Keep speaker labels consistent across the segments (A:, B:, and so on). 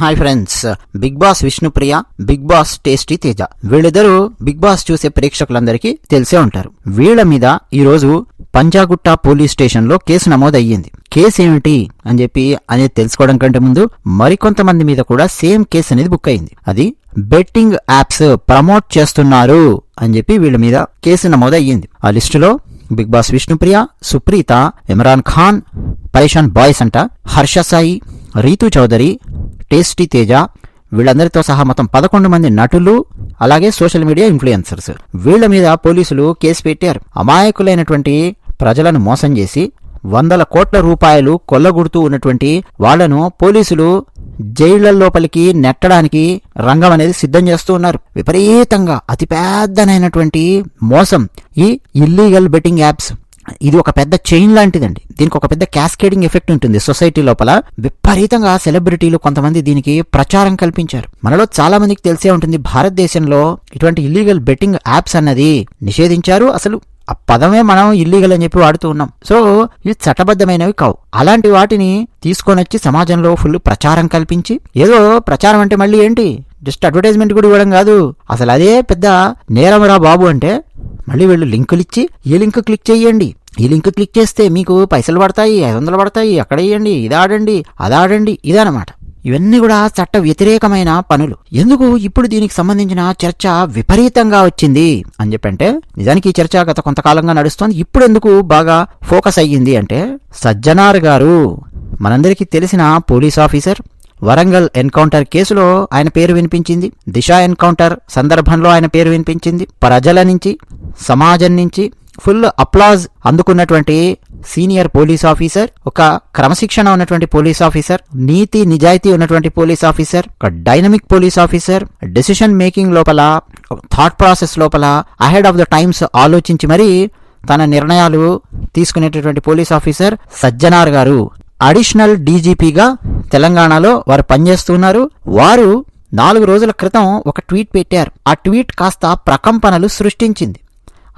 A: Hi friends. Big boss Vishnupriya big boss tasty Teja. వీళ్ళిద్దరూ big boss చూసే ప్రేక్షకులందరికీ తెలిసే ఉంటారు. వీళ్ళ మీద ఈరోజు పంజాగుట్ట పోలీస్ స్టేషన్లో కేసు నమోదయ్యింది. కేసు ఏమిటి అని చెప్పి అనేది తెలుసుకోవడం కంటే ముందు మరికొంతమంది మీద కూడా సేమ్ కేసు అనేది బుక్ అయింది అది బెట్టింగ్ యాప్స్ ప్రమోట్ చేస్తున్నారు అని చెప్పి వీళ్ళ మీద కేసు నమోదయ్యింది. ఆ లిస్టులో Big Boss Vishnupriya Supritha Imran Khan Pareshan boys అంట హర్ష సాయి రీతు చౌదరి టేస్టీ తేజ. వీళ్ళందరితో సహా మొత్తం పదకొండు మంది నటులు అలాగే సోషల్ మీడియా ఇన్ఫ్లుయెన్సర్స్. వీళ్ళ మీద పోలీసులు కేసు పెట్టారు. అమాయకులైనటువంటి ప్రజలను మోసం చేసి వందల కోట్ల రూపాయలు కొల్లగొడుతూ ఉన్నటువంటి వాళ్ళను పోలీసులు జైళ్ళ లోపలికి నెట్టడానికి రంగం అనేది సిద్ధం చేస్తూ ఉన్నారు. విపరీతంగా అతిపెద్దనైనటువంటి మోసం ఈ ఇల్లీగల్ బెట్టింగ్ యాప్స్ ఇది ఒక పెద్ద చైన్ లాంటిదండి. దీనికి ఒక పెద్ద క్యాస్కేడింగ్ ఎఫెక్ట్ ఉంటుంది సొసైటీ లోపల. విపరీతంగా సెలబ్రిటీలు కొంతమంది దీనికి ప్రచారం కల్పించారు. మనలో చాలా మందికి తెలిసే ఉంటుంది భారతదేశంలో ఇటువంటి ఇల్లీగల్ బెట్టింగ్ యాప్స్ అన్నది నిషేధించారు. అసలు ఆ పదమే మనం ఇల్లీగల్ అని చెప్పి వాడుతూ ఉన్నాం. సో ఇవి చట్టబద్ధమైనవి కావు. అలాంటి వాటిని తీసుకొని వచ్చి సమాజంలో ఫుల్ ప్రచారం కల్పించి ఏదో ప్రచారం అంటే మళ్ళీ ఏంటి? జస్ట్ అడ్వర్టైజ్మెంట్ కూడా ఇవ్వడం కాదు. అసలు అదే పెద్ద నేరమరా బాబు అంటే మళ్ళీ వీళ్ళు లింకులు ఇచ్చి ఈ లింక్ క్లిక్ చేయండి. ఈ లింక్ క్లిక్ చేస్తే మీకు పైసలు పడతాయి ఐదు వందలు పడతాయి అక్కడ వేయండి ఇది ఆడండి అది ఆడండి ఇదనమాట ఇవన్నీ కూడా చట్ట వ్యతిరేకమైన పనులు. ఎందుకు ఇప్పుడు దీనికి సంబంధించిన చర్చ విపరీతంగా వచ్చింది అని చెప్పంటే నిజానికి ఈ చర్చ గత కొంతకాలంగా నడుస్తోంది ఇప్పుడు ఎందుకు బాగా ఫోకస్ అయ్యింది అంటే సజ్జనార్ గారు మనందరికీ తెలిసిన పోలీస్ ఆఫీసర్ వరంగల్ ఎన్కౌంటర్ కేసులో ఆయన పేరు వినిపించింది. దిశ ఎన్కౌంటర్ సందర్భంలో ఆయన పేరు వినిపించింది. ప్రజల నుంచి సమాజం నుంచి ఫుల్ అప్లాజ్ అందుకున్నటువంటి సీనియర్ పోలీస్ ఆఫీసర్ ఒక క్రమశిక్షణ ఉన్నటువంటి పోలీస్ ఆఫీసర్ నీతి నిజాయితీ ఉన్నటువంటి పోలీస్ ఆఫీసర్ ఒక dynamic police officer decision making లోపల థాట్ ప్రాసెస్ లోపల అహెడ్ ఆఫ్ ద టైమ్స్ ఆలోచించి మరీ తన నిర్ణయాలు తీసుకునేటటువంటి పోలీస్ ఆఫీసర్ సజ్జనార్ గారు. అడిషనల్ డీజీపీగా తెలంగాణలో వారు పనిచేస్తున్నారు. వారు నాలుగు రోజుల క్రితం ఒక ట్వీట్ పెట్టారు. ఆ ట్వీట్ కాస్త ప్రకంపనలు సృష్టించింది.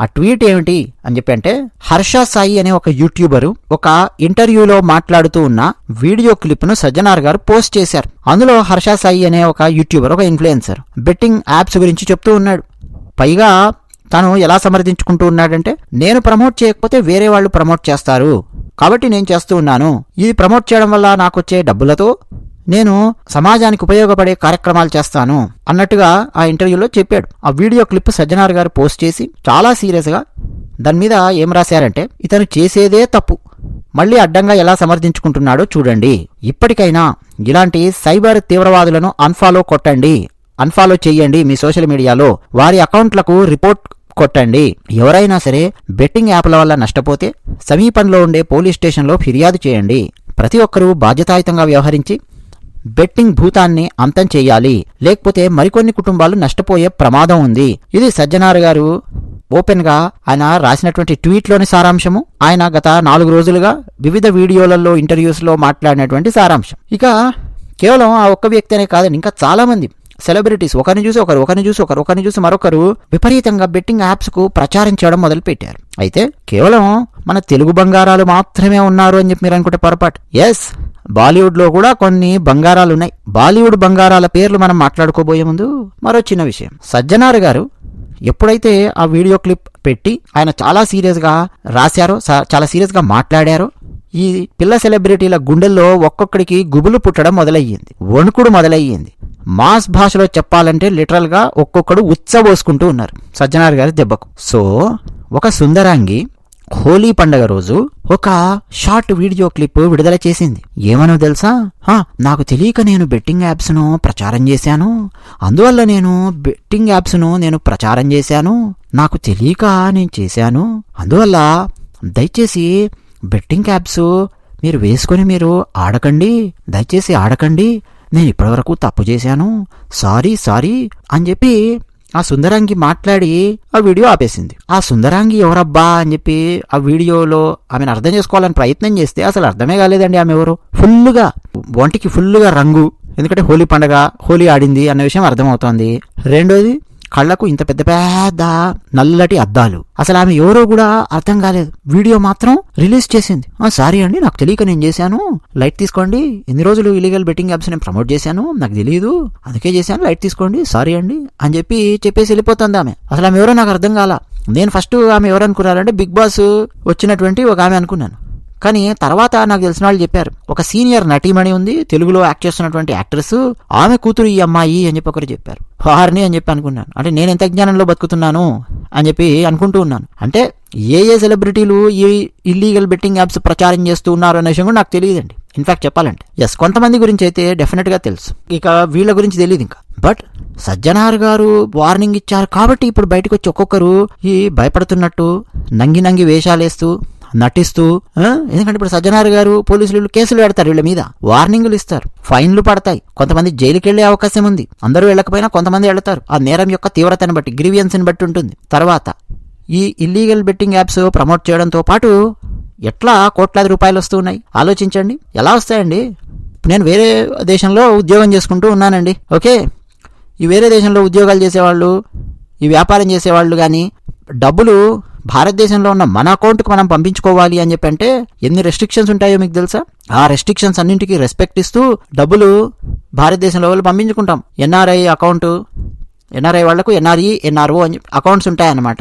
A: ఆ ట్వీట్ ఏమిటి అని చెప్పి అంటే హర్ష సాయి అనే ఒక యూట్యూబరు ఒక ఇంటర్వ్యూలో మాట్లాడుతూ ఉన్న వీడియో క్లిప్ను సజ్జనార్ గారు పోస్ట్ చేశారు. అందులో హర్ష సాయి అనే ఒక యూట్యూబర్ ఒక ఇన్ఫ్లుయెన్సర్ బెట్టింగ్ యాప్స్ గురించి చెప్తూ ఉన్నాడు. పైగా తను ఎలా సమర్థించుకుంటూ ఉన్నాడంటే నేను ప్రమోట్ చేయకపోతే వేరే వాళ్ళు ప్రమోట్ చేస్తారు. కాబట్టి నేను చేస్తూ ఉన్నాను. ఇది ప్రమోట్ చేయడం వల్ల నాకు వచ్చే డబ్బులతో నేను సమాజానికి ఉపయోగపడే కార్యక్రమాలు చేస్తాను అన్నట్టుగా ఆ ఇంటర్వ్యూలో చెప్పాడు. ఆ వీడియో క్లిప్ సజ్జనార్ గారు పోస్ట్ చేసి చాలా సీరియస్గా దాని మీద ఏం రాశారంటే ఇతను చేసేదే తప్పు. మళ్ళీ అడ్డంగా ఎలా సమర్థించుకుంటున్నాడో చూడండి. ఇప్పటికైనా ఇలాంటి సైబర్ తీవ్రవాదులను అన్ఫాలో కొట్టండి. అన్ఫాలో చేయండి మీ సోషల్ మీడియాలో. వారి అకౌంట్లకు రిపోర్ట్ కొట్టండి. ఎవరైనా సరే బెట్టింగ్ యాప్ల వల్ల నష్టపోతే సమీపంలో ఉండే పోలీస్ స్టేషన్లో ఫిర్యాదు చేయండి. ప్రతి ఒక్కరూ బాధ్యతాయుతంగా వ్యవహరించి బెట్టింగ్ భూతాన్ని అంతం చేయాలి. లేకపోతే మరికొన్ని కుటుంబాలు నష్టపోయే ప్రమాదం ఉంది. ఇది సజ్జనార్ గారు ఓపెన్గా ఆయన రాసినటువంటి ట్వీట్లోని సారాంశము. ఆయన గత నాలుగు రోజులుగా వివిధ వీడియోలలో ఇంటర్వ్యూస్లో మాట్లాడినటువంటి సారాంశం. ఇక కేవలం ఆ ఒక్క వ్యక్తి అనే కాదండి ఇంకా చాలా మంది సెలబ్రిటీస్. ఒకరిని చూసి ఒకరు ఒకరిని చూసి ఒకరు ఒకరిని చూసి మరొకరు విపరీతంగా బెట్టింగ్ యాప్స్కు ప్రచారం చేయడం మొదలుపెట్టారు. అయితే కేవలం మన తెలుగు బంగారాలు మాత్రమే ఉన్నారు అని చెప్పి మీరు అనుకుంటే పొరపాటు. ఎస్ బాలీవుడ్లో కూడా కొన్ని బంగారాలు ఉన్నాయి బాలీవుడ్ బంగారాల పేర్లు మనం మాట్లాడుకోబోయే ముందు మరో చిన్న విషయం. సజ్జనార్ గారు ఎప్పుడైతే ఆ వీడియో క్లిప్ పెట్టి ఆయన చాలా సీరియస్గా రాశారో స- చాలా సీరియస్గా మాట్లాడారో ఈ పిల్ల సెలబ్రిటీల గుండెల్లో ఒక్కొక్కడికి గుబులు పుట్టడం మొదలయ్యింది. వణుకుడు మొదలయ్యింది. మాస్ భాషలో చెప్పాలంటే లిటరల్గా ఒక్కొక్కడు ఉచ్చబోసుకుంటూ ఉన్నారు సజ్జనార్ గారి దెబ్బకు. సో ఒక సుందరాంగి హోలీ పండగ రోజు ఒక షార్ట్ వీడియో క్లిప్ విడుదల చేసింది. ఏమనో తెలుసా? హా, నాకు తెలియక నేను బెట్టింగ్ యాప్స్ను ప్రచారం చేశాను. అందువల్ల నేను బెట్టింగ్ యాప్స్ను నేను ప్రచారం చేశాను. నాకు తెలియక నేను చేశాను. అందువల్ల దయచేసి బెట్టింగ్ యాప్స్ మీరు వేసుకొని మీరు ఆడకండి. దయచేసి ఆడకండి. నేను ఇప్పటివరకు తప్పు చేశాను. సారీ సారీ అని చెప్పి ఆ సుందరాంగి మాట్లాడి ఆ వీడియో ఆపేసింది. ఆ సుందరాంగి ఎవరబ్బా అని చెప్పి ఆ వీడియోలో ఆమెను అర్థం చేసుకోవాలని ప్రయత్నం చేస్తే అసలు అర్థమే కాలేదండి ఆమె ఎవరు. ఫుల్లుగా ఒంటికి ఫుల్లుగా రంగు ఎందుకంటే హోలీ పండగ హోలీ ఆడింది అన్న విషయం అర్థమవుతోంది. రెండోది కళ్ళకు ఇంత పెద్ద పెద్ద నల్లటి అద్దాలు. అసలు ఆమె ఎవరో కూడా అర్థం కాలేదు. వీడియో మాత్రం రిలీజ్ చేసింది. సారీ అండి నాకు తెలియక నేను చేశాను. లైట్ తీసుకోండి. ఎన్ని రోజులు ఇలీగల్ బెట్టింగ్ యాప్స్ నేను ప్రమోట్ చేశాను? నాకు తెలియదు అందుకే చేశాను. లైట్ తీసుకోండి. సారీ అండి అని చెప్పి చెప్పేసి వెళ్ళిపోతుంది ఆమె. అసలు ఆమె ఎవరో నాకు అర్థం కాల. నేను ఫస్ట్ ఆమె ఎవరు అనుకున్నానంటే బిగ్ బాస్ వచ్చినటువంటి ఒక ఆమె అనుకున్నాను. కానీ తర్వాత నాకు తెలిసిన వాళ్ళు చెప్పారు ఒక సీనియర్ నటీమణి ఉంది తెలుగులో యాక్ట్ చేస్తున్నటువంటి యాక్ట్రెస్ ఆమె కూతురు ఈ అమ్మాయి అని చెప్పి ఒకరు చెప్పారు. వారిని అని చెప్పి అనుకున్నాను. అంటే నేను ఎంత జ్ఞానంలో బతుకుతున్నాను అని చెప్పి అనుకుంటూ ఉన్నాను. అంటే ఏ ఏ సెలబ్రిటీలు ఈ ఇల్లీగల్ బెట్టింగ్ యాప్స్ ప్రచారం చేస్తూ ఉన్నారు అనే విషయం కూడా నాకు తెలియదండి. ఇన్ఫాక్ట్ చెప్పాలంటే. ఎస్ కొంతమంది గురించి అయితే డెఫినెట్గా తెలుసు. ఇక వీళ్ళ గురించి తెలియదు ఇంకా. బట్ సజ్జనార్ గారు వార్నింగ్ ఇచ్చారు కాబట్టి ఇప్పుడు బయటకు వచ్చి ఒక్కొక్కరు ఈ భయపడుతున్నట్టు నంగి నంగి వేషాలేస్తూ నటిస్తూ ఎందుకంటే ఇప్పుడు సజ్జనార్ గారు పోలీసులు కేసులు పెడతారు వీళ్ళ మీద. వార్నింగ్లు ఇస్తారు. ఫైన్లు పడతాయి. కొంతమంది జైలుకి వెళ్ళే అవకాశం ఉంది. అందరూ వెళ్ళకపోయినా కొంతమంది వెళతారు. ఆ నేరం యొక్క తీవ్రతను బట్టి గ్రీవియన్స్ని బట్టి ఉంటుంది. తర్వాత ఈ ఇల్లీగల్ బెట్టింగ్ యాప్స్ ప్రమోట్ చేయడంతో పాటు ఎట్లా కోట్లాది రూపాయలు వస్తూ ఉన్నాయి? ఆలోచించండి. ఎలా వస్తాయండి? నేను వేరే దేశంలో ఉద్యోగం చేసుకుంటూ ఉన్నానండి. ఓకే? ఈ వేరే దేశంలో ఉద్యోగాలు చేసేవాళ్ళు ఈ వ్యాపారం చేసేవాళ్ళు కానీ డబ్బులు భారతదేశంలో ఉన్న మన అకౌంట్కి మనం పంపించుకోవాలి అని చెప్పి అంటే ఎన్ని రెస్ట్రిక్షన్స్ ఉంటాయో మీకు తెలుసా? ఆ రెస్ట్రిక్షన్స్ అన్నింటికి రెస్పెక్ట్ ఇస్తూ డబ్బులు భారతదేశంలో వాళ్ళు పంపించుకుంటాం. ఎన్ఆర్ఐ అకౌంట్ ఎన్ఆర్ఐ వాళ్ళకు ఎన్ఆర్ఈ ఎన్ఆర్ఓ అని అకౌంట్స్ ఉంటాయన్నమాట.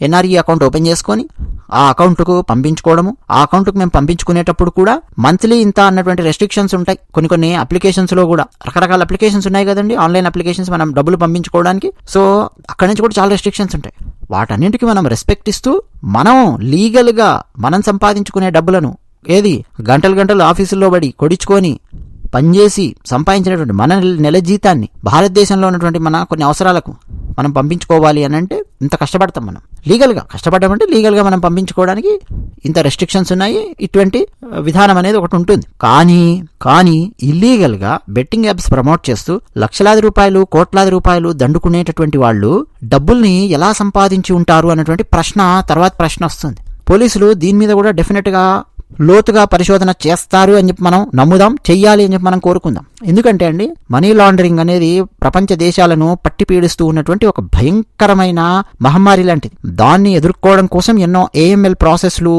A: ఎన్ఆర్ఈ అకౌంట్ ఓపెన్ చేసుకొని ఆ అకౌంట్కు పంపించుకోవడము ఆ అకౌంట్కు మేము పంపించుకునేటప్పుడు కూడా మంత్లీ ఇంత అన్నటువంటి రెస్ట్రిక్షన్స్ ఉంటాయి. కొన్ని కొన్ని అప్లికేషన్స్లో కూడా రకరకాల అప్లికేషన్స్ ఉన్నాయి కదండి. ఆన్లైన్ అప్లికేషన్స్ మనం డబ్బులు పంపించుకోవడానికి. సో అక్కడి నుంచి కూడా చాలా రెస్ట్రిక్షన్స్ ఉంటాయి. వాటన్నింటికి మనం రెస్పెక్ట్ ఇస్తూ మనం లీగల్గా మనం సంపాదించుకునే డబ్బులను ఏది? గంటలు గంటలు ఆఫీసుల్లో పడి కొడించుకొని పనిచేసి సంపాదించినటువంటి మన నెల జీతాన్ని భారతదేశంలో ఉన్నటువంటి మన కొన్ని అవసరాలకు మనం పంపించుకోవాలి అని అంటే ఇంత కష్టపడతాం మనం. లీగల్గా కష్టపడ్డామంటే లీగల్గా మనం పంపించుకోవడానికి ఇంత రెస్ట్రిక్షన్స్ ఉన్నాయి. ఇటువంటి విధానం అనేది ఒకటి ఉంటుంది. కానీ కానీ ఇల్లీగల్గా బెట్టింగ్ యాప్స్ ప్రమోట్ చేస్తూ లక్షలాది రూపాయలు కోట్లాది రూపాయలు దండుకునేటటువంటి వాళ్ళు డబ్బుల్ని ఎలా సంపాదించి ఉంటారు అన్నటువంటి ప్రశ్న తర్వాత ప్రశ్న వస్తుంది. పోలీసులు దీని మీద కూడా డెఫినెట్గా లోతుగా పరిశోధన చేస్తారు అని చెప్పి మనం నమ్ముదాం చెయ్యాలి అని చెప్పి మనం కోరుకుందాం. ఎందుకంటే అండి మనీ లాండరింగ్ అనేది ప్రపంచ దేశాలను పట్టి పీడిస్తూ ఉన్నటువంటి ఒక భయంకరమైన మహమ్మారి లాంటిది. దాన్ని ఎదుర్కోవడం కోసం ఎన్నో ఏఎంఎల్ ప్రాసెస్లు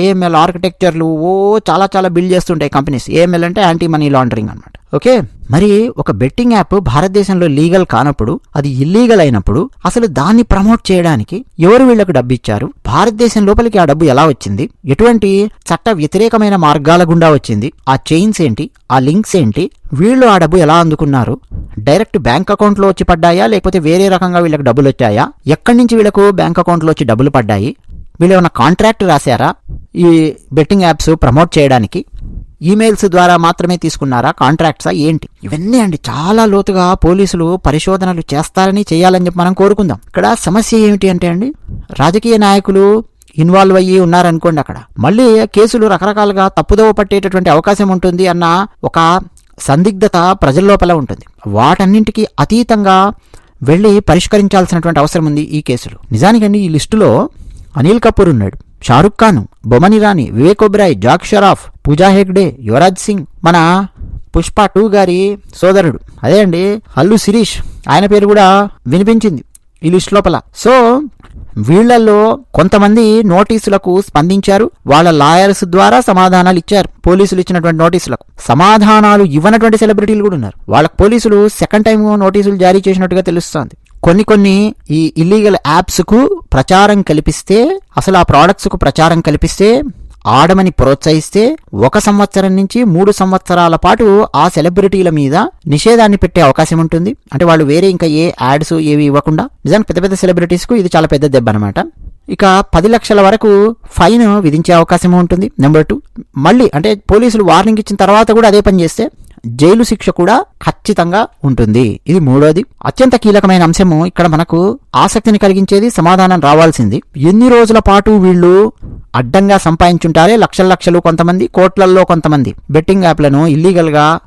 A: ఏఎంఎల్ ఆర్కిటెక్చర్లు ఓ చాలా చాలా బిల్డ్ చేస్తుంటాయి కంపెనీస్ ఏఎంఎల్ అంటే యాంటీ మనీ లాండరింగ్ అనమాట ఓకే? మరి ఒక బెట్టింగ్ యాప్ భారతదేశంలో లీగల్ కానప్పుడు అది ఇల్లీగల్ అయినప్పుడు అసలు దాన్ని ప్రమోట్ చేయడానికి ఎవరు వీళ్ళకు డబ్బు ఇచ్చారు భారతదేశం లోపలికి ఆ డబ్బు ఎలా వచ్చింది? ఎటువంటి చట్ట వ్యతిరేకమైన మార్గాల గుండా వచ్చింది? ఆ చైన్స్ ఏంటి? ఆ లింక్స్ ఏంటి? వీళ్ళు ఆ డబ్బు ఎలా అందుకున్నారు? డైరెక్ట్ బ్యాంక్ అకౌంట్లో వచ్చి పడ్డాయా? లేకపోతే వేరే రకంగా వీళ్ళకి డబ్బులు వచ్చాయా? ఎక్కడి నుంచి వీళ్ళకు బ్యాంక్ అకౌంట్లో వచ్చి డబ్బులు పడ్డాయి? వీళ్ళు ఏమైనా కాంట్రాక్ట్ రాశారా? ఈ బెట్టింగ్ యాప్స్ ప్రమోట్ చేయడానికి? ఈమెయిల్స్ ద్వారా మాత్రమే తీసుకున్నారా? కాంట్రాక్ట్సా? ఏంటి? ఇవన్నీ అండి. చాలా లోతుగా పోలీసులు పరిశోధనలు చేస్తారని చేయాలని చెప్పి మనం కోరుకుందాం. ఇక్కడ సమస్య ఏమిటి అంటే అండి రాజకీయ నాయకులు ఇన్వాల్వ్ అయ్యి ఉన్నారనుకోండి అక్కడ. మళ్ళీ కేసులు రకరకాలుగా తప్పుదోవ పట్టేటటువంటి అవకాశం ఉంటుంది అన్న ఒక సందిగ్ధత ప్రజల లోపల ఉంటుంది. వాటన్నింటికి అతీతంగా వెళ్ళి పరిష్కరించాల్సినటువంటి అవసరం ఉంది ఈ కేసులు. నిజానికండి ఈ లిస్టులో అనిల్ కపూర్ ఉన్నాడు షారుఖ్ ఖాన్ బొమన్ ఇరానీ వివేక్ ఒబ్రాయ్ జాక్ షరాఫ్ పూజా హెగ్డే యువరాజ్ సింగ్ మన పుష్ప టూ గారి సోదరుడు. అదే అండి అల్లు శిరీష్ ఆయన పేరు కూడా వినిపించింది ఈ లిస్ట్ లోపల. సో వీళ్ళల్లో కొంతమంది నోటీసులకు స్పందించారు. వాళ్ళ లాయర్స్ ద్వారా సమాధానాలు ఇచ్చారు. పోలీసులు ఇచ్చినటువంటి నోటీసులకు సమాధానాలు ఇవ్వనటువంటి సెలబ్రిటీలు కూడా ఉన్నారు. వాళ్ళకు పోలీసులు సెకండ్ టైం నోటీసులు జారీ చేసినట్టుగా తెలుస్తోంది. కొన్ని కొన్ని ఈ ఇల్లీగల్ యాప్స్కు ప్రచారం కల్పిస్తే అసలు ఆ ప్రోడక్ట్స్కు ప్రచారం కల్పిస్తే ఆడమని ప్రోత్సహిస్తే ఒక సంవత్సరం నుంచి మూడు సంవత్సరాల పాటు ఆ సెలబ్రిటీల మీద నిషేధాన్ని పెట్టే అవకాశం ఉంటుంది. అంటే వాళ్ళు వేరే ఇంకా ఏ యాడ్స్ ఏవి ఇవ్వకుండా. నిజానికి పెద్ద పెద్ద సెలబ్రిటీస్కు ఇది చాలా పెద్ద దెబ్బ అనమాట ఇక పది లక్షల వరకు ఫైన్ విధించే అవకాశం ఉంటుంది. Number two. మళ్ళీ అంటే పోలీసులు వార్నింగ్ ఇచ్చిన తర్వాత కూడా అదే పని చేస్తే జైలు శిక్ష కూడా ఖచ్చితంగా ఉంటుంది. ఇది మూడోది. అత్యంత కీలకమైన అంశము ఇక్కడ మనకు ఆసక్తిని కలిగించేది సమాధానం రావాల్సింది. ఎన్ని రోజుల పాటు వీళ్ళు అడ్డంగా సంపాదించుంటారే లక్షల లక్షలు కొంతమంది కోట్లల్లో కొంతమంది. బెట్టింగ్ యాప్లను ఇల్లీగల్గా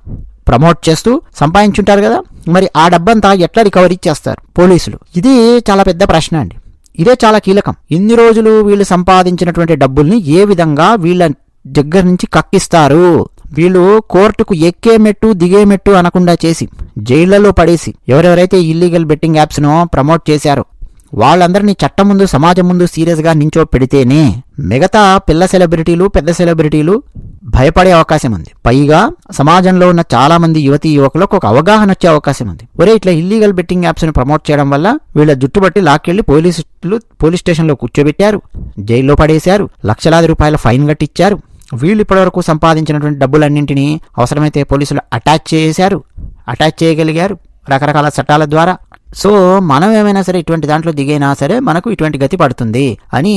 A: ప్రమోట్ చేస్తూ సంపాదించుంటారు కదా? మరి ఆ డబ్బంతా ఎట్లా రికవరీ చేస్తారు పోలీసులు? ఇది చాలా పెద్ద ప్రశ్న అండి. ఇదే చాలా కీలకం. ఇన్ని రోజులు వీళ్ళు సంపాదించినటువంటి డబ్బుల్ని ఏ విధంగా వీళ్ళ దగ్గర నుంచి కక్కిస్తారు? వీళ్ళు కోర్టుకు ఎక్కే మెట్టు దిగే మెట్టు అనకుండా చేసి జైళ్ళలో పడేసి ఎవరెవరైతే ఇల్లీగల్ బెట్టింగ్ యాప్స్ను ప్రమోట్ చేశారో వాళ్ళందరినీ చట్టం ముందు సమాజం ముందు సీరియస్గా నించో పెడితేనే మిగతా పిల్ల సెలబ్రిటీలు పెద్ద సెలబ్రిటీలు భయపడే అవకాశం ఉంది. పైగా సమాజంలో ఉన్న చాలా మంది యువతి యువకులకు ఒక అవగాహన వచ్చే అవకాశం ఉంది. ఒరే ఇట్లా ఇల్లీగల్ బెట్టింగ్ యాప్స్ను ప్రమోట్ చేయడం వల్ల వీళ్ళ జుట్టుబట్టి లాక్కెళ్ళి పోలీసులు పోలీస్ స్టేషన్లో కూర్చోబెట్టారు. జైల్లో పడేశారు. లక్షలాది రూపాయల ఫైన్ కట్టించారు వీళ్ళు ఇప్పటివరకు సంపాదించినటువంటి డబ్బులన్నింటినీ అవసరమైతే పోలీసులు అటాచ్ చేశారు. అటాచ్ చేయగలిగారు. రకరకాల చట్టాల ద్వారా. సో మనం ఏమైనా సరే ఇటువంటి దాంట్లో దిగైనా సరే మనకు ఇటువంటి గతి పడుతుంది అని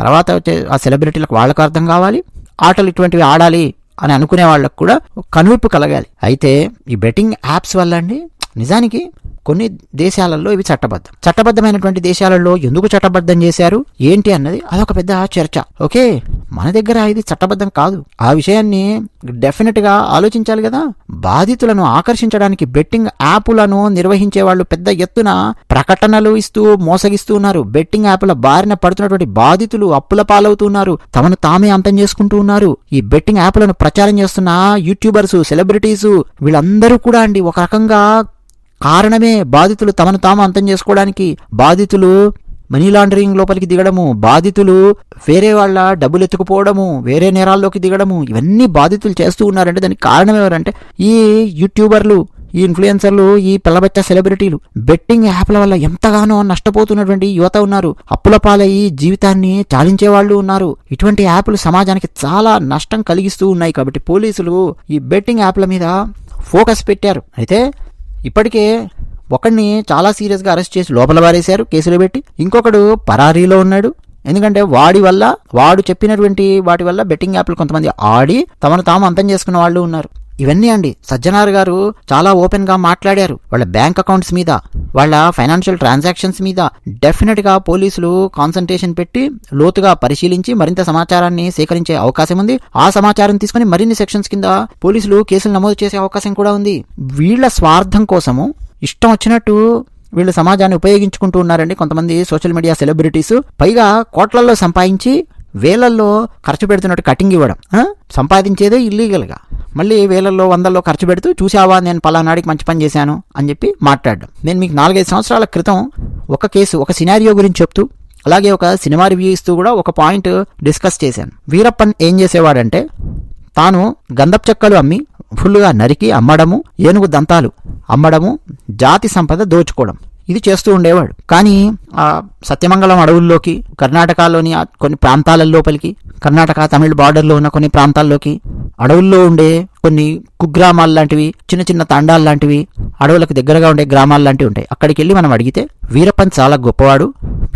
A: తర్వాత వచ్చే ఆ సెలబ్రిటీలకు వాళ్ళకు అర్థం కావాలి. ఆటలు ఇటువంటివి ఆడాలి అని అనుకునే వాళ్ళకు కూడా కనువిప్పు కలగాలి. అయితే ఈ బెట్టింగ్ యాప్స్ వల్ల అండి నిజానికి కొన్ని దేశాలలో ఇవి చట్టబద్ధం. చట్టబద్ధమైనటువంటి దేశాలలో ఎందుకు చట్టబద్ధం చేశారు? ఏంటి అన్నది అదొక పెద్ద చర్చ. ఓకే? మన దగ్గర ఇది చట్టబద్ధం కాదు. ఆ విషయాన్ని డెఫినెట్గా ఆలోచించాలి కదా. బాధితులను ఆకర్షించడానికి బెట్టింగ్ యాప్లను నిర్వహించే వాళ్ళు పెద్ద ఎత్తున ప్రకటనలు ఇస్తూ మోసగిస్తూ ఉన్నారు. బెట్టింగ్ యాప్ల బారిన పడుతున్నటువంటి బాధితులు అప్పుల పాలవుతున్నారు తమను తామే అంతం చేసుకుంటూ ఉన్నారు. ఈ బెట్టింగ్ యాప్లను ప్రచారం చేస్తున్న యూట్యూబర్స్ సెలబ్రిటీస్ వీళ్ళందరూ కూడా అండి ఒక రకంగా కారణమే బాధితులు తమను తాము అంతం చేసుకోవడానికి బాధితులు మనీ లాండరింగ్ లోపలికి దిగడము బాధితులు వేరే వాళ్ళ డబ్బులు ఎత్తుకుపోవడము వేరే నేరాల్లోకి దిగడము ఇవన్నీ బాధితులు చేస్తూ ఉన్నారంటే దానికి కారణం ఎవరంటే ఈ యూట్యూబర్లు ఈ ఇన్ఫ్లుయెన్సర్లు ఈ పిల్లబచ్చ సెలబ్రిటీలు. బెట్టింగ్ యాప్ల వల్ల ఎంతగానో నష్టపోతున్నటువంటి యువత ఉన్నారు. అప్పుల పాలయ్యి జీవితాన్ని చాలించే వాళ్ళు ఉన్నారు. ఇటువంటి యాప్లు సమాజానికి చాలా నష్టం కలిగిస్తూ ఉన్నాయి కాబట్టి పోలీసులు ఈ బెట్టింగ్ యాప్ల మీద ఫోకస్ పెట్టారు. అయితే ఇప్పటికే ఒకడిని చాలా సీరియస్గా అరెస్ట్ చేసి లోపల పారేశారు కేసులు పెట్టి. ఇంకొకడు పరారీలో ఉన్నాడు. ఎందుకంటే వాడి వల్ల వాడు చెప్పినటువంటి వాటి వల్ల బెట్టింగ్ యాప్లు కొంతమంది ఆడి తమను తాము అంతం చేసుకున్న వాళ్ళు ఉన్నారు. ఇవన్నీ అండి. సజ్జనార్ గారు చాలా ఓపెన్గా మాట్లాడారు. వాళ్ళ బ్యాంక్ అకౌంట్స్ మీద వాళ్ళ ఫైనాన్షియల్ ట్రాన్సాక్షన్స్ మీద డెఫినెట్గా పోలీసులు కాన్సన్ట్రేషన్ పెట్టి లోతుగా పరిశీలించి మరింత సమాచారాన్ని సేకరించే అవకాశం ఉంది. ఆ సమాచారం తీసుకుని మరిన్ని సెక్షన్స్ కింద పోలీసులు కేసులు నమోదు చేసే అవకాశం కూడా ఉంది. వీళ్ళ స్వార్థం కోసము ఇష్టం వచ్చినట్టు వీళ్ళు సమాజాన్ని ఉపయోగించుకుంటూ ఉన్నారండి కొంతమంది సోషల్ మీడియా సెలబ్రిటీస్. పైగా కోట్లల్లో సంపాదించి వేలల్లో ఖర్చు పెడుతున్నట్టు కటింగ్ ఇవ్వడం సంపాదించేదే ఇల్లీగల్గా మళ్ళీ వేలల్లో వందల్లో ఖర్చు పెడుతూ చూసావా నేను పలానాడికి మంచి పని చేశాను అని చెప్పి మాట్లాడడం. నేను మీకు నాలుగైదు సంవత్సరాల క్రితం ఒక కేసు ఒక సినారియో గురించి చెప్తూ అలాగే ఒక సినిమా రివ్యూ ఇస్తూ కూడా ఒక పాయింట్ డిస్కస్ చేశాను. వీరప్పన్ ఏం చేసేవాడంటే తాను గంధపు చెక్కలు అమ్మి ఫుల్గా నరికి అమ్మడము ఏనుగు దంతాలు అమ్మడము జాతి సంపద దోచుకోవడం. ఇది చేస్తూ ఉండేవాడు. కానీ ఆ సత్యమంగళం అడవుల్లోకి కర్ణాటకలోని కొన్ని ప్రాంతాల లోపలికి కర్ణాటక తమిళ బార్డర్లో ఉన్న కొన్ని ప్రాంతాల్లోకి అడవుల్లో ఉండే కొన్ని కుగ్రామాలు లాంటివి చిన్న చిన్న తాండాలు లాంటివి అడవులకు దగ్గరగా ఉండే గ్రామాలు లాంటివి ఉంటాయి. అక్కడికి వెళ్ళి మనం అడిగితే వీరప్పన్ చాలా గొప్పవాడు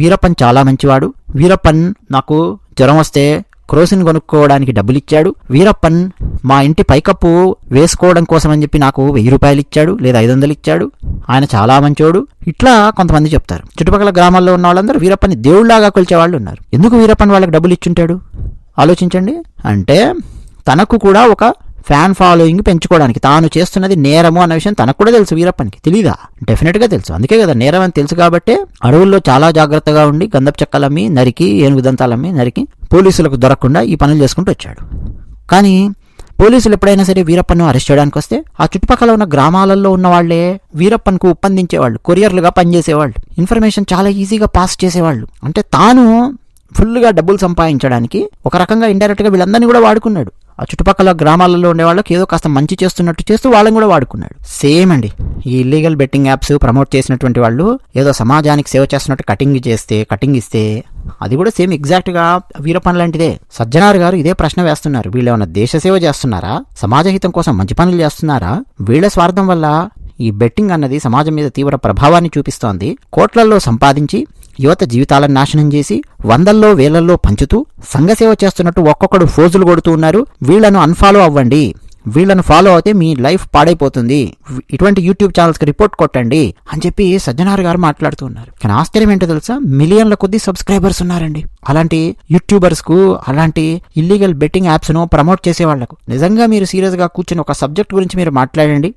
A: వీరప్పన్ చాలా మంచివాడు వీరప్పన్ నాకు జ్వరం వస్తే క్రోసిన్ కొనుక్కోవడానికి డబ్బులు ఇచ్చాడు వీరప్పన్ మా ఇంటి పైకప్పు వేసుకోవడం కోసం అని చెప్పి నాకు వెయ్యి రూపాయలు ఇచ్చాడు లేదా ఐదు వందలు ఇచ్చాడు ఆయన చాలా మంచోడు. ఇట్లా కొంతమంది చెప్తారు. చుట్టుపక్కల గ్రామాల్లో ఉన్న వాళ్ళందరూ వీరప్పని దేవుళ్ళాగా కొలిచే వాళ్ళు ఉన్నారు. ఎందుకు వీరప్పన్ వాళ్ళకి డబ్బులు ఇచ్చుంటాడు ఆలోచించండి. అంటే తనకు కూడా ఒక ఫ్యాన్ ఫాలోయింగ్ పెంచుకోవడానికి తాను చేస్తున్నది నేరము అన్న విషయం తనకు కూడా తెలుసు వీరప్పనికి. తెలీదా? డెఫినెట్గా తెలుసు. అందుకే కదా నేరం అని తెలుసు కాబట్టి అడవుల్లో చాలా జాగ్రత్తగా ఉండి గంధపు చెక్కలమ్మి నరికి ఏనుగు దంతాలమ్మి నరికి పోలీసులకు దొరకకుండా ఈ పనులు చేసుకుంటూ వచ్చాడు. కానీ పోలీసులు ఎప్పుడైనా సరే వీరప్పను అరెస్ట్ చేయడానికి వస్తే ఆ చుట్టుపక్కల ఉన్న గ్రామాలలో ఉన్న వాళ్ళే వీరప్పన్కు ఒప్పందించేవాళ్ళు కొరియర్లుగా పనిచేసేవాళ్ళు ఇన్ఫర్మేషన్ చాలా ఈజీగా పాస్ చేసేవాళ్ళు. అంటే తాను ఫుల్గా డబ్బులు సంపాదించడానికి ఒక రకంగా ఇండైరెక్ట్గా వీళ్ళందరినీ కూడా వాడుకున్నాడు. ఆ చుట్టుపక్కల గ్రామాలలో ఉండే వాళ్ళకి ఏదో కాస్త మంచి చేస్తున్నట్టు చేస్తూ వాళ్ళని కూడా వాడుకున్నాడు. సేమ్ అండి. ఈ ఇల్లీగల్ బెట్టింగ్ యాప్స్ ప్రమోట్ చేసినటువంటి వాళ్ళు ఏదో సమాజానికి సేవ చేస్తున్నట్టు కటింగ్ చేస్తే కటింగ్ ఇస్తే అది కూడా సేమ్ ఎగ్జాక్ట్గా వీరపని లాంటిదే. సజ్జనార్ గారు ఇదే ప్రశ్న వేస్తున్నారు. వీళ్ళు ఏమైనా దేశ సేవ చేస్తున్నారా? సమాజ హితం కోసం మంచి పనులు చేస్తున్నారా? వీళ్ళ స్వార్థం వల్ల ఈ బెట్టింగ్ అన్నది సమాజం మీద తీవ్ర ప్రభావాన్ని చూపిస్తోంది. కోట్లల్లో సంపాదించి యువత జీవితాలను నాశనం చేసి వందల్లో వేలల్లో పంచుతూ సంఘసేవ చేస్తున్నట్టు ఒక్కొక్కడు ఫోజులు కొడుతూ ఉన్నారు. వీళ్ళను అన్ఫాలో అవ్వండి. వీళ్ళను ఫాలో అయితే మీ లైఫ్ పాడైపోతుంది. ఇటువంటి యూట్యూబ్ ఛానల్స్కి రిపోర్ట్ కొట్టండి అని చెప్పి సజ్జనార్ గారు మాట్లాడుతూ ఉన్నారు. కానీ ఆశ్చర్యం ఏంటో తెలుసా? మిలియన్ల కొద్ది సబ్స్క్రైబర్స్ ఉన్నారండి. అలాంటి యూట్యూబర్స్కు అలాంటి ఇల్లీగల్ బెట్టింగ్ యాప్స్ను ప్రమోట్ చేసే వాళ్ళకు నిజంగా మీరు సీరియస్గా కూర్చొని కూర్చుని ఒక సబ్జెక్ట్ గురించి మీరు మాట్లాడండి.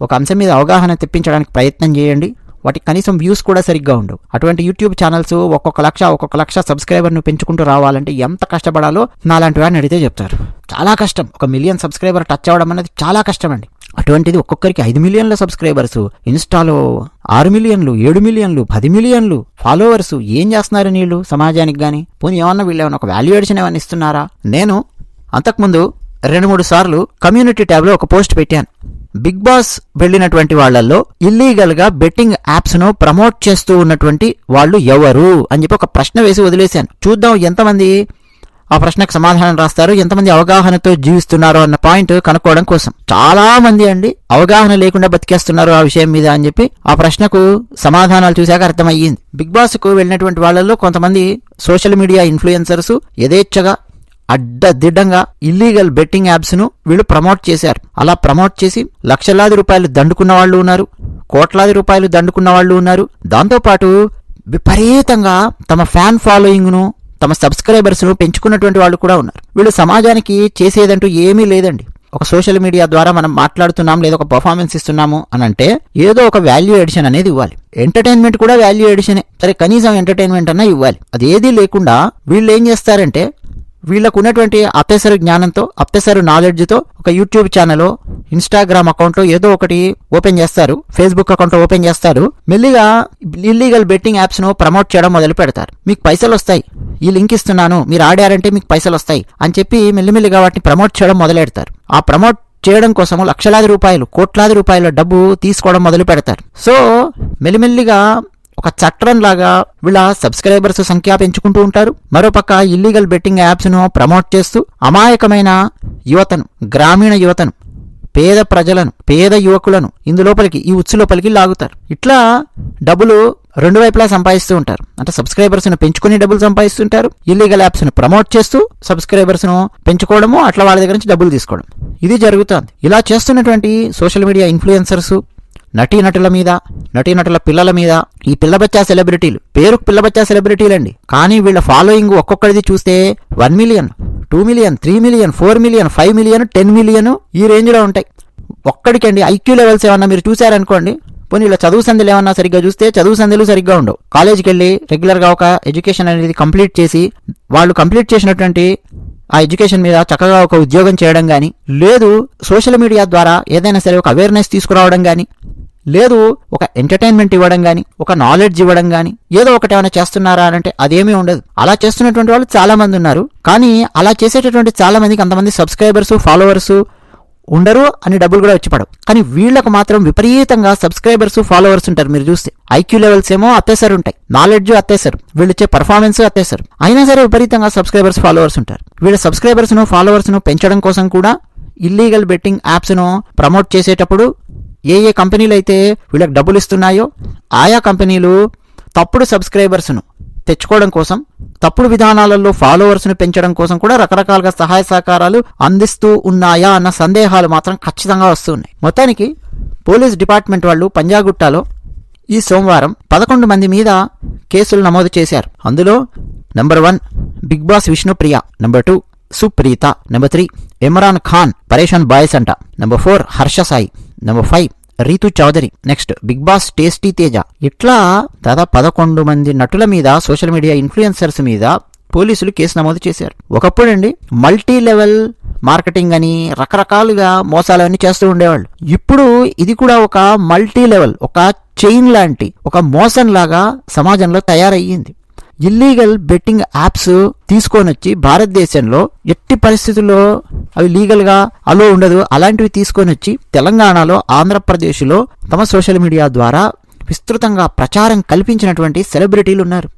A: ఒక అంశం మీద అవగాహన తెప్పించడానికి ప్రయత్నం చేయండి. వాటికి కనీసం వ్యూస్ కూడా సరిగ్గా ఉండవు. అటువంటి యూట్యూబ్ ఛానల్స్ ఒక్కొక్క లక్ష ఒక్కొక్క లక్ష సబ్స్క్రైబర్ను పెంచుకుంటూ రావాలంటే ఎంత కష్టపడాలో నాలాంటి వాడిని అడిగితే చెప్తారు. చాలా కష్టం. ఒక మిలియన్ సబ్స్క్రైబర్ టచ్ అవ్వడం అనేది చాలా కష్టం అండి అటువంటిది ఒక్కొక్కరికి ఐదు మిలియన్ల సబ్స్క్రైబర్స్ ఇన్స్టాలో ఆరు మిలియన్లు ఏడు మిలియన్లు పది మిలియన్లు ఫాలోవర్స్ ఏం చేస్తున్నారు నీళ్ళు సమాజానికి కానీ పోనీ ఏమన్నా వీళ్ళు ఏమన్నా ఒక వాల్యుయేషన్ ఏమైనా ఇస్తున్నారా? నేను అంతకుముందు రెండు మూడు సార్లు కమ్యూనిటీ ట్యాబ్లో ఒక పోస్ట్ పెట్టాను. బిగ్ బాస్ వెళ్ళినటువంటి వాళ్ళల్లో ఇల్లీగల్గా బెట్టింగ్ యాప్స్ను ప్రమోట్ చేస్తూ ఉన్నటువంటి వాళ్ళు ఎవరు? అని చెప్పి ఒక ప్రశ్న వేసి వదిలేశాను. చూద్దాం ఎంతమంది ఆ ప్రశ్నకు సమాధానం రాస్తారు ఎంతమంది అవగాహనతో జీవిస్తున్నారు అన్న పాయింట్ కనుక్కోవడం కోసం. చాలా మంది అండి అవగాహన లేకుండా బతికేస్తున్నారు ఆ విషయం మీద అని చెప్పి ఆ ప్రశ్నకు సమాధానాలు చూశాక అర్థమయ్యింది. బిగ్ బాస్కు వెళ్ళినటువంటి వాళ్ళల్లో కొంతమంది సోషల్ మీడియా ఇన్ఫ్లుయెన్సర్స్ యథేచ్ఛగా అడ్డదిడ్డంగా ఇల్లీగల్ బెట్టింగ్ యాప్స్ను వీళ్ళు ప్రమోట్ చేశారు. అలా ప్రమోట్ చేసి లక్షలాది రూపాయలు దండుకున్న వాళ్ళు ఉన్నారు కోట్లాది రూపాయలు దండుకున్న వాళ్ళు ఉన్నారు. దాంతోపాటు విపరీతంగా తమ ఫ్యాన్ ఫాలోయింగ్ను తమ సబ్స్క్రైబర్స్ను పెంచుకున్నటువంటి వాళ్ళు కూడా ఉన్నారు. వీళ్ళు సమాజానికి చేసేదంటూ ఏమీ లేదండి. ఒక సోషల్ మీడియా ద్వారా మనం మాట్లాడుతున్నాం లేదా ఒక పర్ఫార్మెన్స్ ఇస్తున్నాము అని అంటే ఏదో ఒక వాల్యూ ఎడిషన్ అనేది ఇవ్వాలి. ఎంటర్టైన్మెంట్ కూడా వాల్యూ ఎడిషనే సరే కనీసం ఎంటర్టైన్మెంట్ అన్నా ఇవ్వాలి. అది ఏదీ లేకుండా వీళ్ళు ఏం చేస్తారంటే వీళ్ళకు ఉన్నటువంటి అప్తెసరు జ్ఞానంతో అప్తెసరు నాలెడ్జ్తో ఒక యూట్యూబ్ ఛానల్ ఇన్స్టాగ్రామ్ అకౌంట్ ఏదో ఒకటి ఓపెన్ చేస్తారు. ఫేస్బుక్ అకౌంట్ ఓపెన్ చేస్తారు. మెల్లిగా ఇల్లీగల్ బెట్టింగ్ యాప్స్ను ప్రమోట్ చేయడం మొదలు పెడతారు. మీకు పైసలు వస్తాయి. ఈ లింక్ ఇస్తున్నాను. మీరు ఆడారంటే మీకు పైసలు వస్తాయి అని చెప్పి మెల్లిమెల్లిగా వాటిని ప్రమోట్ చేయడం మొదలెడతారు. ఆ ప్రమోట్ చేయడం కోసం లక్షలాది రూపాయలు కోట్లాది రూపాయల డబ్బు తీసుకోవడం మొదలు పెడతారు. సో మెల్లిమెల్లిగా ఒక చట్రం లాగా వీళ్ళ సబ్స్క్రైబర్స్ సంఖ్య పెంచుకుంటూ ఉంటారు. మరోపక్క ఇల్లీగల్ బెట్టింగ్ యాప్స్ను ప్రమోట్ చేస్తూ అమాయకమైన యువతను గ్రామీణ యువతను పేద ప్రజలను పేద యువకులను ఇందులోపలికి ఈ ఉచ్చు లోపలికి లాగుతారు. ఇట్లా డబ్బులు రెండు వైపులా సంపాదిస్తూ ఉంటారు. అంటే సబ్స్క్రైబర్స్ను పెంచుకుని డబ్బులు సంపాదిస్తుంటారు. ఇల్లీగల్ యాప్స్ను ప్రమోట్ చేస్తూ సబ్స్క్రైబర్స్ను పెంచుకోవడము అట్లా వాళ్ళ దగ్గర నుంచి డబ్బులు తీసుకోవడం. ఇది జరుగుతుంది. ఇలా చేస్తున్నటువంటి సోషల్ మీడియా ఇన్ఫ్లుయెన్సర్స్ నటీనటుల మీద నటీనటుల పిల్లల మీద ఈ పిల్లబచ్చా సెలబ్రిటీలు పేరుకు పిల్లబచ్చా సెలబ్రిటీలండి. కానీ వీళ్ళ ఫాలోయింగ్ ఒక్కొక్కరిది చూస్తే one million two million three million four million five million ten million ఈ రేంజ్లో ఉంటాయి. ఒక్కడికండి ఐక్యూ లెవెల్స్ ఏమన్నా మీరు చూశారనుకోండి పోనీ ఇలా చదువు సందులు ఏమన్నా సరిగ్గా చూస్తే చదువు సందులు సరిగ్గా ఉండవు. కాలేజీకి వెళ్ళి రెగ్యులర్గా ఒక ఎడ్యుకేషన్ అనేది కంప్లీట్ చేసి వాళ్ళు కంప్లీట్ చేసినటువంటి ఆ ఎడ్యుకేషన్ మీద చక్కగా ఒక ఉద్యోగం చేయడం కానీ లేదు సోషల్ మీడియా ద్వారా ఏదైనా సరే ఒక అవేర్నెస్ తీసుకురావడం కానీ లేదు ఒక ఎంటర్టైన్మెంట్ ఇవ్వడం కానీ ఒక నాలెడ్జ్ ఇవ్వడం కానీ ఏదో ఒకటి ఏమైనా చేస్తున్నారా అంటే అదేమీ ఉండదు. అలా చేస్తున్నటువంటి వాళ్ళు చాలా మంది ఉన్నారు. కానీ అలా చేసేటటువంటి చాలా మందికి అంతమంది సబ్స్క్రైబర్స్ ఫాలోవర్స్ ఉండరు అని డబ్బులు కూడా వచ్చి పడవు. కానీ వీళ్ళకు మాత్రం విపరీతంగా సబ్స్క్రైబర్స్ ఫాలోవర్స్ ఉంటారు మీరు చూస్తే. ఐక్యూ లెవెల్స్ ఏమో అత్తేసారు ఉంటాయి. నాలెడ్జ్ అత్తేసారు. వీళ్ళు ఇచ్చే పర్ఫార్మెన్స్ అత్తేసారు. అయినా సరే విపరీతంగా సబ్స్క్రైబర్స్ ఫాలోవర్స్ ఉంటారు. వీళ్ళ సబ్స్క్రైబర్స్ను ఫాలోవర్స్ను పెంచడం కోసం కూడా ఇల్లీగల్ బెట్టింగ్ యాప్స్ను ప్రమోట్ చేసేటప్పుడు ఏ ఏ కంపెనీలు అయితే వీళ్ళకి డబ్బులు ఇస్తున్నాయో ఆయా కంపెనీలు తప్పుడు సబ్స్క్రైబర్స్ను తెచ్చుకోవడం కోసం తప్పుడు విధానాలలో ఫాలోవర్స్ను పెంచడం కోసం కూడా రకరకాలుగా సహాయ సహకారాలు అందిస్తూ ఉన్నాయా అన్న సందేహాలు మాత్రం ఖచ్చితంగా వస్తున్నాయి మొత్తానికి పోలీస్ డిపార్ట్మెంట్ వాళ్ళు పంజాగుట్టాలో ఈ సోమవారం పదకొండు మంది మీద కేసులు నమోదు చేశారు. అందులో number one big boss Vishnupriya number two Supritha number three Imran Khan Pareshan boys అంట number four Harsha Sai number five Ritu Chowdary. Next big boss tasty Teja ఇట్లా దాదాపు పదకొండు మంది నటుల మీద సోషల్ మీడియా ఇన్ఫ్లుయెన్సర్స్ మీద పోలీసులు కేసు నమోదు చేశారు. ఒకప్పుడండి మల్టీ లెవెల్ మార్కెటింగ్ అని రకరకాలుగా మోసాలన్నీ చేస్తూ ఉండేవాళ్ళు. ఇప్పుడు ఇది కూడా ఒక మల్టీ లెవెల్ ఒక చైన్ లాంటి ఒక మోసం లాగా సమాజంలో తయారయ్యింది. ఇల్లీగల్ బెట్టింగ్ యాప్స్ తీసుకొని వచ్చి భారతదేశంలో ఎట్టి పరిస్థితుల్లో అవి లీగల్గా అలో ఉండదు. అలాంటివి తీసుకొని వచ్చి తెలంగాణలో ఆంధ్రప్రదేశ్లో తమ సోషల్ మీడియా ద్వారా విస్తృతంగా ప్రచారం కల్పించినటువంటి సెలబ్రిటీలు ఉన్నారు